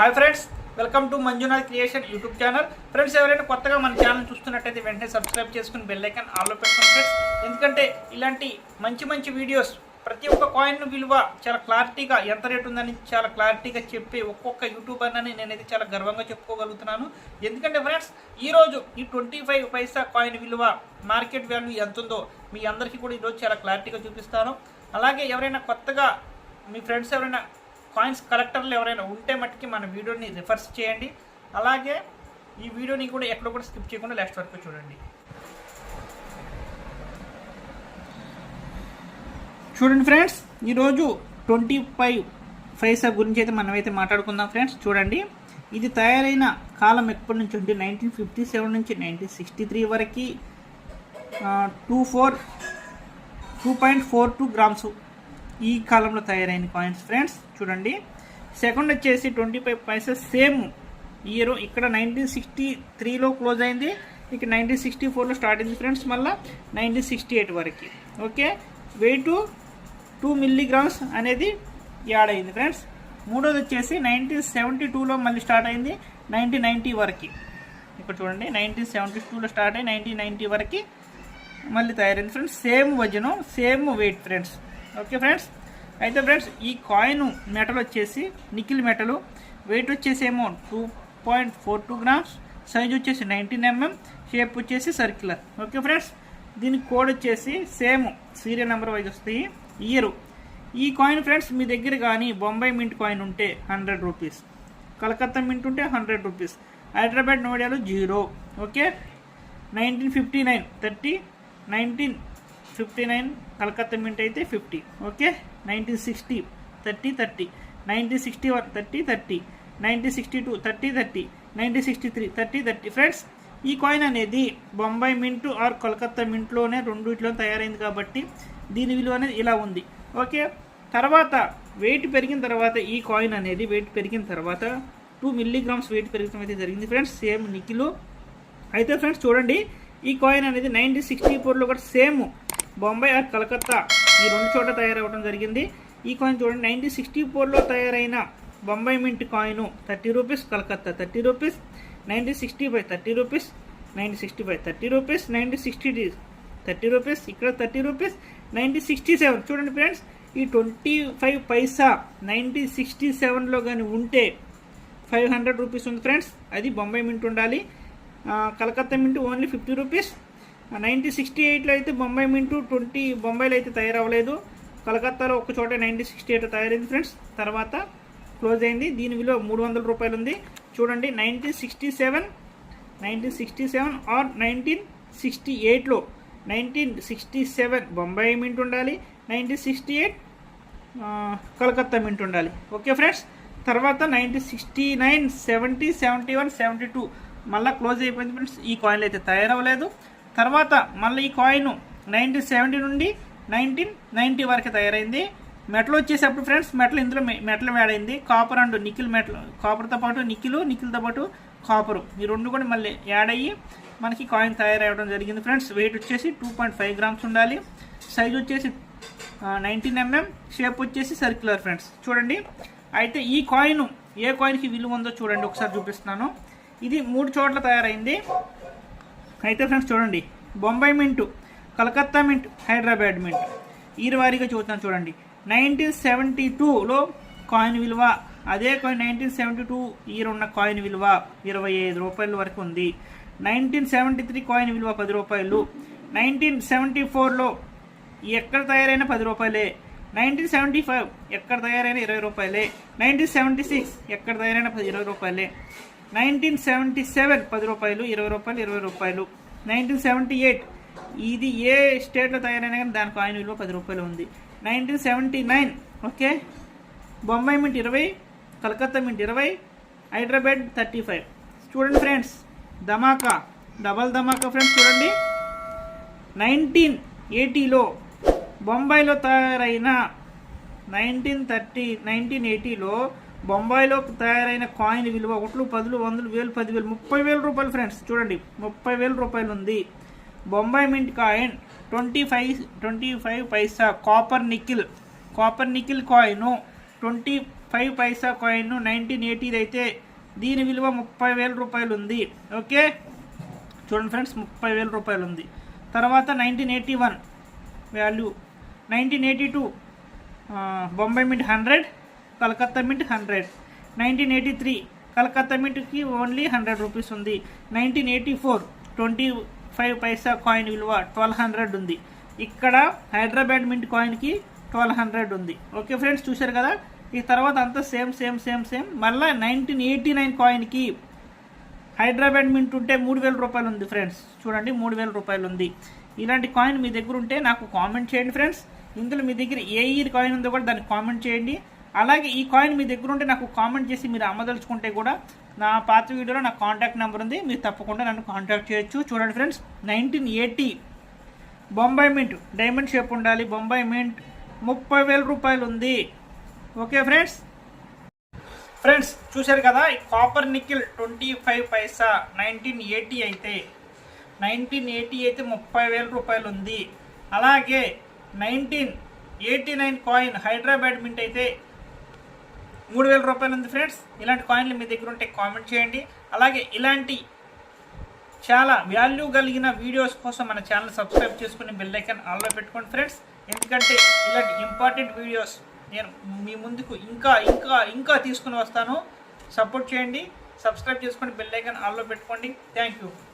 Hi friends welcome to Manjunath creation YouTube channel friends ఎవరైనా కొత్తగా మన ఛానల్ చూస్తున్నట్టయితే వెంటనే సబ్స్క్రైబ్ చేసుకుని బెల్ ఐకాన్ ఆల్లో పెట్టుకోండి ఫ్రెండ్స్ ఎందుకంటే ఇలాంటి మంచి మంచి వీడియోస్ ప్రతి ఒక్క కాయిన్ విలువ చాలా క్లారిటీగా ఎంత రేట్ ఉందని చాలా క్లారిటీగా చెప్పి ఒక్కొక్క యూట్యూబర్ అని నేనైతే చాలా గర్వంగా చెప్పుకోగలుగుతున్నాను. ఎందుకంటే ఫ్రెండ్స్ ఈరోజు ఈ ట్వంటీ ఫైవ్ పైసా కాయిన్ విలువ మార్కెట్ వాల్యూ ఎంత ఉందో మీ అందరికీ కూడా ఈరోజు చాలా క్లారిటీగా చూపిస్తాను. అలాగే ఎవరైనా కొత్తగా మీ ఫ్రెండ్స్ ఎవరైనా కాయిన్స్ కలెక్టర్లు ఎవరైనా ఉంటే మట్టుకి మన వీడియోని రిఫర్స్ చేయండి. అలాగే ఈ వీడియోని కూడా ఎక్కడ కూడా స్కిప్ చేయకుండా లాస్ట్ వరకు చూడండి. చూడండి ఫ్రెండ్స్ ఈరోజు ట్వంటీ ఫైవ్ పైసా గురించి అయితే మనమైతే మాట్లాడుకుందాం ఫ్రెండ్స్ చూడండి ఇది తయారైన కాలం ఎప్పటి నుంచి అంటే నైన్టీన్ ఫిఫ్టీ సెవెన్ నుంచి నైన్టీన్ సిక్స్టీ త్రీ వరకు two four two point four two grams ఈ కాలంలో తయారైన కాయిన్స్ ఫ్రెండ్స్ చూడండి. సెకండ్ వచ్చేసి twenty five paises same year ఇక్కడ నైన్టీన్ సిక్స్టీ త్రీలో క్లోజ్ అయింది. ఇక నైన్టీన్ సిక్స్టీ ఫోర్లో స్టార్ట్ అయింది ఫ్రెండ్స్ మళ్ళీ నైన్టీన్ సిక్స్టీ ఎయిట్ వరకు ఓకే వెయిట్ టూ మిల్లీగ్రామ్స్ అనేది యాడ్ అయింది ఫ్రెండ్స్ మూడోది వచ్చేసి నైన్టీన్ సెవెంటీ టూలో మళ్ళీ స్టార్ట్ అయింది నైన్టీన్ నైంటీ వరకు. ఇక్కడ చూడండి నైన్టీన్ సెవెంటీ టూలో స్టార్ట్ అయ్యి నైన్టీన్ నైంటీ వరకు మళ్ళీ తయారైంది friends same వజనం same weight friends okay friends అయితే ఫ్రెండ్స్ ఈ కాయిన్ మెటల్ వచ్చేసి నికిల్ మెటల్ వెయిట్ వచ్చేసి ఏమో two point four two grams size వచ్చేసి నైన్టీన్ ఎంఎం షేప్ వచ్చేసి సర్క్యులర్ ఓకే ఫ్రెండ్స్ దీని కోడ్ వచ్చేసి సేమ్ సీరియల్ నెంబర్ వైజ్ వస్తాయి. ఇయర్ ఈ కాయిన్ ఫ్రెండ్స్ మీ దగ్గర కానీ బొంబాయి మింట్ కాయిన్ ఉంటే హండ్రెడ్ రూపీస్ కలకత్తా మింట్ ఉంటే hundred rupees Hyderabad నోడియాలో zero okay nineteen fifty nine thirty nineteen fifty nine Calcutta mint అయితే fifty. Okay? Nineteen sixty thirty thirty. Nineteen sixty one thirty thirty. Nineteen sixty two thirty thirty. Nineteen sixty three thirty thirty. Friends ఈ coin అనేది Bombay mint or Kolkata మింట్లోనే రెండిట్లో తయారైంది కాబట్టి దీని విలువ అనేది ఇలా ఉంది. ఓకే? తర్వాత వెయిట్ పెరిగిన తర్వాత ఈ కాయిన్ అనేది వెయిట్ పెరిగిన తర్వాత టూ మిల్లీగ్రామ్స్ వెయిట్ పెరగడం అయితే జరిగింది. ఫ్రెండ్స్ సేమ్ నికిలో అయితే ఫ్రెండ్స్ చూడండి ఈ కాయిన్ అనేది నైన్టీన్ సిక్స్టీ ఫోర్లో కూడా సేమ్ బొంబాయి ఆర్ కలకత్తా ఈ రెండు చోట్ల తయారవడం జరిగింది. ఈ కాయిన్ చూడండి నైన్టీన్ సిక్స్టీ ఫోర్లో తయారైన Bombay mint coin thirty rupees Calcutta thirty rupees nineteen sixty five thirty rupees nineteen sixty five thirty rupees nineteen sixty thirty rupees ఇక్కడ thirty rupees nineteen sixty seven చూడండి ఫ్రెండ్స్ ఈ twenty five paisa nineteen sixty సెవెన్లో కానీ ఉంటే five hundred rupees ఉంది friends అది Bombay mint ఉండాలి. Calcutta mint only fifty rupees nineteen sixty ఎయిట్లో అయితే బొంబాయి మింటు ట్వంటీ బొంబాయిలో అయితే తయారవ్వలేదు. కలకత్తాలో ఒక చోట నైన్టీన్ సిక్స్టీ ఎయిట్ తయారైంది ఫ్రెండ్స్. తర్వాత క్లోజ్ అయింది. దీని విలువ మూడు వందల రూపాయలు ఉంది చూడండి nineteen sixty seven nineteen sixty seven or nineteen sixty ఎయిట్లో. Nineteen sixty seven Bombay mint ఉండాలి. Nineteen sixty eight Calcutta mint ఉండాలి. Okay friends? తర్వాత nineteen sixty nine seventy seventy one seventy two. మళ్ళీ క్లోజ్ అయిపోయింది ఫ్రెండ్స్. ఈ కాయిన్లు అయితే తయారవ్వలేదు. తర్వాత మళ్ళీ ఈ కాయిన్ నైన్టీన్ సెవెంటీ నుండి నైన్టీన్ నైంటీ వరకు తయారైంది. మెటల్ వచ్చేసప్పుడు ఫ్రెండ్స్ మెటల్ ఇందులో మె- మెటల్ యాడ్ అయింది? కాపర్ అండ్ నికిల్ మెటల్ కాపర్తో పాటు నికిల్ నికిల్తో పాటు కాపరు ఈ రెండు కూడా మళ్ళీ యాడ్ అయ్యి మనకి కాయిన్ తయారవడం జరిగింది ఫ్రెండ్స్ వెయిట్ వచ్చేసి టూ పాయింట్ ఫైవ్ గ్రామ్స్ ఉండాలి. సైజ్ వచ్చేసి నైన్టీన్ ఎంఎం షేప్ వచ్చేసి సర్క్యులర్ ఫ్రెండ్స్ చూడండి. అయితే ఈ కాయిన్ ఏ కాయిన్కి విలువ ఉందో చూడండి. ఒకసారి చూపిస్తున్నాను. ఇది మూడు చోట్ల తయారైంది. అయితే ఫ్రెండ్స్ చూడండి. Bombay mint Calcutta mint Hyderabad mint ఈ వారిగా చూస్తున్నాను చూడండి. నైన్టీన్ సెవెంటీ టూలో కాయిన్ విలువ అదే coin nineteen seventy two year ఉన్న కాయిన్ విలువ ఇరవై ఐదు రూపాయల వరకు ఉంది. నైన్టీన్ సెవెంటీ త్రీ కాయిన్ విలువ పది రూపాయలు. నైన్టీన్ సెవెంటీ ఫోర్లో ఎక్కడ తయారైన పది రూపాయలే. నైన్టీన్ సెవెంటీ ఫైవ్ ఎక్కడ తయారైన ఇరవై రూపాయలే. నైన్టీన్ సెవెంటీ సిక్స్ ఎక్కడ తయారైన పది ఇరవై రూపాయలే. నైన్టీన్ సెవెంటీ సెవెన్ పది రూపాయలు ఇరవై రూపాయలు ఇరవై రూపాయలు. నైన్టీన్ సెవెంటీ ఎయిట్ ఇది ఏ స్టేట్లో తయారైనా కానీ దాని కాయిన్ విలువ పది రూపాయలు ఉంది. Nineteen seventy nine okay? Bombay mint ఇరవై కలకత్తా మింట్ ఇరవై హైదరాబాద్ థర్టీ ఫైవ్. చూడండి ఫ్రెండ్స్ ధమాకా డబల్ ధమాకా ఫ్రెండ్స్ చూడండి. నైన్టీన్ ఎయిటీలో బొంబాయిలో తయారైన నైన్టీన్ థర్టీ నైన్టీన్ ఎయిటీలో బొంబాయిలో తయారైన కాయిన్ విలువ ఒకట్లు పదులు వందలు వేలు పదివేలు ముప్పై వేల రూపాయలు ఫ్రెండ్స్ చూడండి ముప్పై వేల రూపాయలు ఉంది. Bombay mint coin twenty five twenty five paisa copper nickel copper nickel coin twenty five paisa coin nineteen ఎయిటీది అయితే దీని విలువ ముప్పై వేల రూపాయలు ఉంది. ఓకే? చూడండి ఫ్రెండ్స్ ముప్పై వేల రూపాయలు ఉంది. తర్వాత nineteen eighty one value. Nineteen eighty two Bombay mint hundred. Calcutta mint hundred. Nineteen eighty three Calcutta మింట్కి only hundred rupees ఉంది. Nineteen eighty four twenty five paisa coin విలువ ట్వెల్వ్ హండ్రెడ్ ఉంది. ఇక్కడ హైదరాబాద్ మింట్ కాయిన్కి ట్వెల్వ్ హండ్రెడ్ ఉంది. Okay friends చూశారు కదా? ఈ తర్వాత అంతా సేమ్ సేమ్ సేమ్ సేమ్. మళ్ళీ నైన్టీన్ ఎయిటీ నైన్ కాయిన్కి హైదరాబాద్ మింట్ ఉంటే మూడు వేల రూపాయలు ఉంది ఫ్రెండ్స్. చూడండి మూడు వేల రూపాయలు ఉంది. ఇలాంటి కాయిన్ మీ దగ్గర ఉంటే నాకు కామెంట్ చేయండి ఫ్రెండ్స్. ఇందులో మీ దగ్గర ఏ ఇయర్ కాయిన్ ఉందో కూడా దాన్ని కామెంట్ చేయండి. అలాగే ఈ కాయిన్ మీ దగ్గర ఉంటే నాకు కామెంట్ చేసి మీరు అమ్మదలుచుకుంటే కూడా నా పాత వీడియోలో నా కాంటాక్ట్ నెంబర్ ఉంది. మీరు తప్పకుండా నన్ను కాంటాక్ట్ చేయొచ్చు. చూడండి friends nineteen eighty Bombay mint diamond shape ఉండాలి. బొంబాయి మింట్ ముప్పై వేల రూపాయలు ఉంది. Okay friends? ఫ్రెండ్స్ చూశారు కదా ఈ copper nickel twenty five paisa nineteen eighty అయితే. నైన్టీన్ ఎయిటీ అయితే ముప్పై వేల రూపాయలు ఉంది. అలాగే nineteen eighty nine coin Hyderabad mint అయితే మూడు వేల రూపాయలు ఉంది ఫ్రెండ్స్. ఇలాంటి కాయిన్లు మీ దగ్గర ఉంటే కామెంట్ చేయండి. అలాగే ఇలాంటి చాలా వాల్యూ కలిగిన వీడియోస్ కోసం మన ఛానల్ సబ్స్క్రైబ్ చేసుకుని బెల్ ఐకాన్ ఆల్లో పెట్టుకోండి ఫ్రెండ్స్. ఎందుకంటే ఇలాంటి ఇంపార్టెంట్ వీడియోస్ నేను మీ ముందుకు ఇంకా ఇంకా ఇంకా తీసుకుని వస్తాను. సపోర్ట్ చేయండి. సబ్స్క్రైబ్ చేసుకొని బెల్ ఐకాన్ ఆల్లో పెట్టుకోండి. Thank you